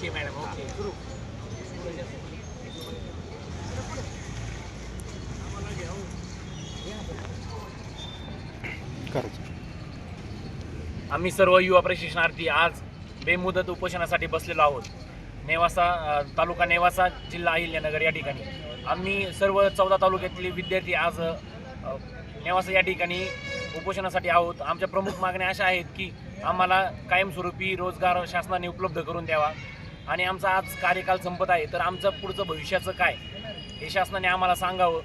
Okay madam okay. आम्ही सर्व युवा प्रशिक्षणार्थी आज बेमुदत उपोषणासाठी बसलेलो आहोत. नेवासा तालुका नेवासा जिल्हा अहिल्यानगर या ठिकाणी. आम्ही सर्व चौदा तालुक्यातले विद्यार्थी आज नेवासा या ठिकाणी उपोषणासाठी आहोत. आमच्या प्रमुख मागण्या अशा आहेत की आम्हाला कायमस्वरूपी रोजगार शासनाने उपलब्ध करून द्यावा. आणि आमचा आज कार्यकाल संपत आहे तर आमचं पुढचं भविष्याचं काय? हे शासनाने आम्हाला सांगावं.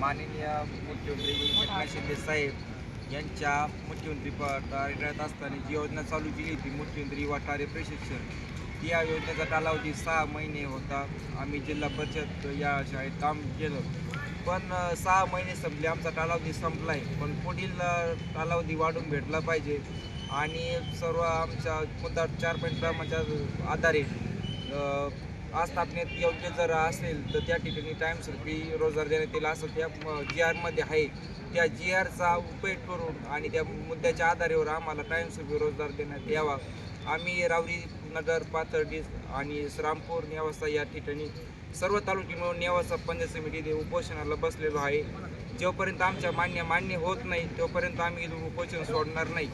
माननीय मुख्यमंत्री एकनाथ शिंदे साहेब यांच्या मुख्यमंत्री कार्यरत असताना जी योजना चालू केली होती मुख्यमंत्री वाटारे प्रशिक्षण या योजनेचा कालावधी सहा महिने होता. आम्ही जिल्हा परिषद या शाळेत काम केलं. पण सहा महिने संपले. आमचा कालावधी संपला आहे पण पुढील कालावधी वाढून भेटला पाहिजे. आणि सर्व आमच्या मुद्दा चार पॉईंट म्हणजे आधारे आस्थापनेत योग्य जर असेल तर त्या ठिकाणी टाईमस्वरूपी रोजगार देण्यात येईल असं त्या जी आरमध्ये आहे. त्या जी आरचा उपयोग करून आणि त्या मुद्द्याच्या आधारेवर आम्हाला कायमस्वरूपी रोजगार देण्यात यावा. आम्ही रावरी नगर पाथर्डी आणि श्रामपूर नेवासा या ठिकाणी सर्व तालुके मिळून नेवासा पंचायत समितीने उपोषणाला बसलेलो आहे. जोपर्यंत आमच्या मान्य मान्य होत नाही तोपर्यंत आम्ही उपोषण सोडणार नाही.